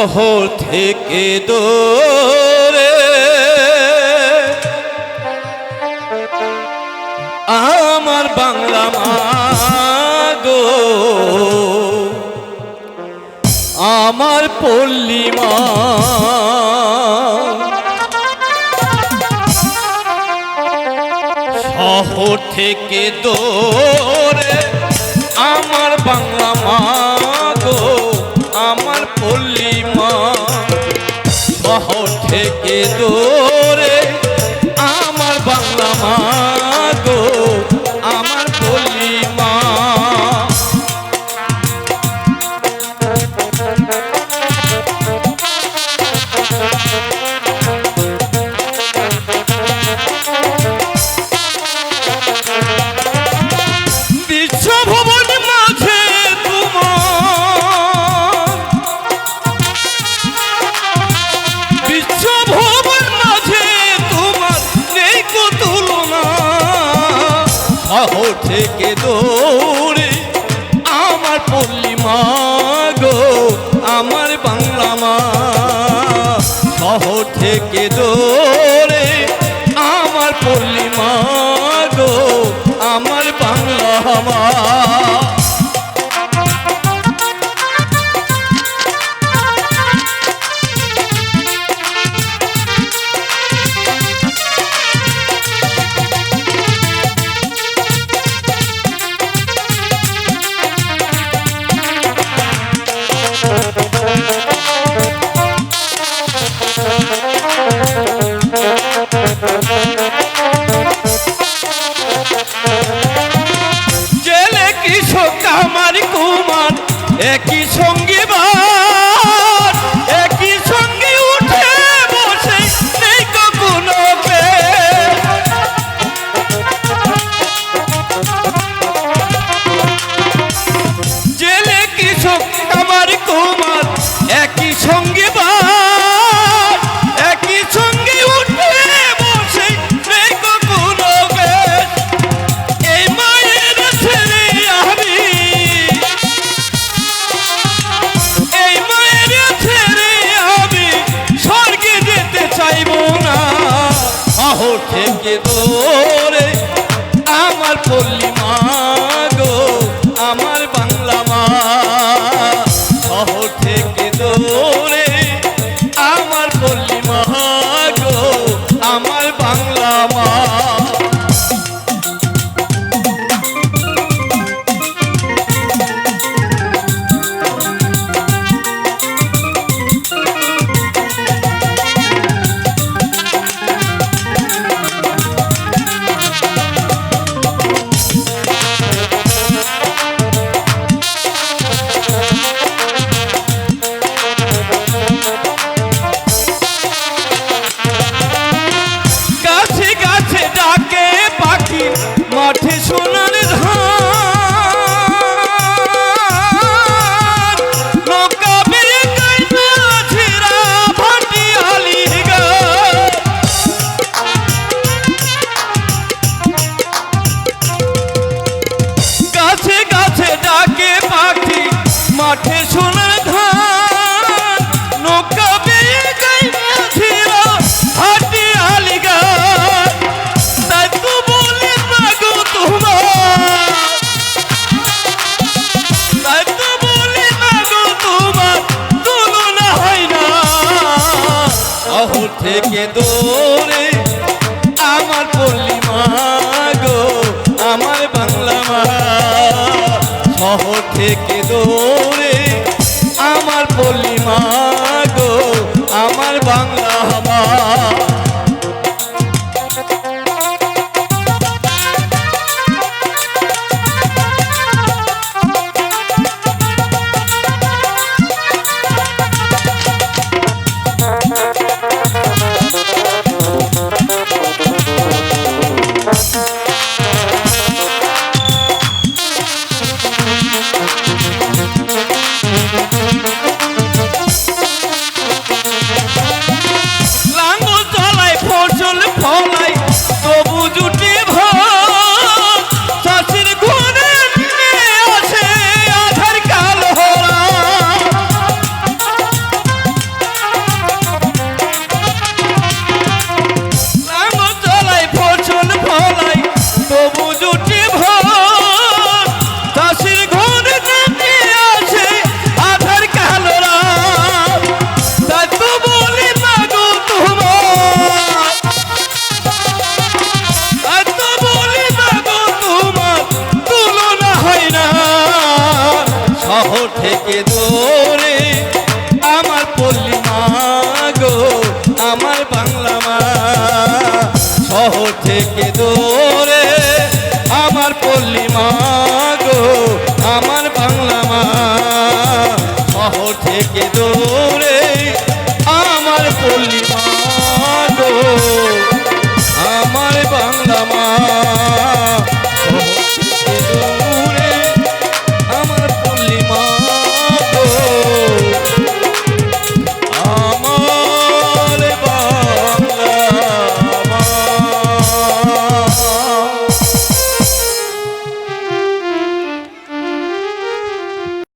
শহর থেকে দূরে। আমার বাংলা মাগো আমার পল্লীমা শহর থেকে দূরে আমার বাংলা মাগো শহর থেকে দূরে আমার বাংলা মাগো থেকে দৌড়ে আমার পল্লীমা গো আমার বাংলা মা। শহর থেকে দৌড়ে আমার পল্লীমা গো একই সঙ্গী বার থেকে থেকে দৌড়ে আমার পল্লী মাগো আমার বাংলা মা। শহর থেকে দৌড়ে আমার পল্লী মা থেকে ধরে আমার পল্লী গো, আমার বাংলা মা। শহর থেকে ধরে আমার পল্লী গো, আমার বাংলা মা। শহর থেকে ধরে আমার পল্লী গো, আমার বাংলা মা।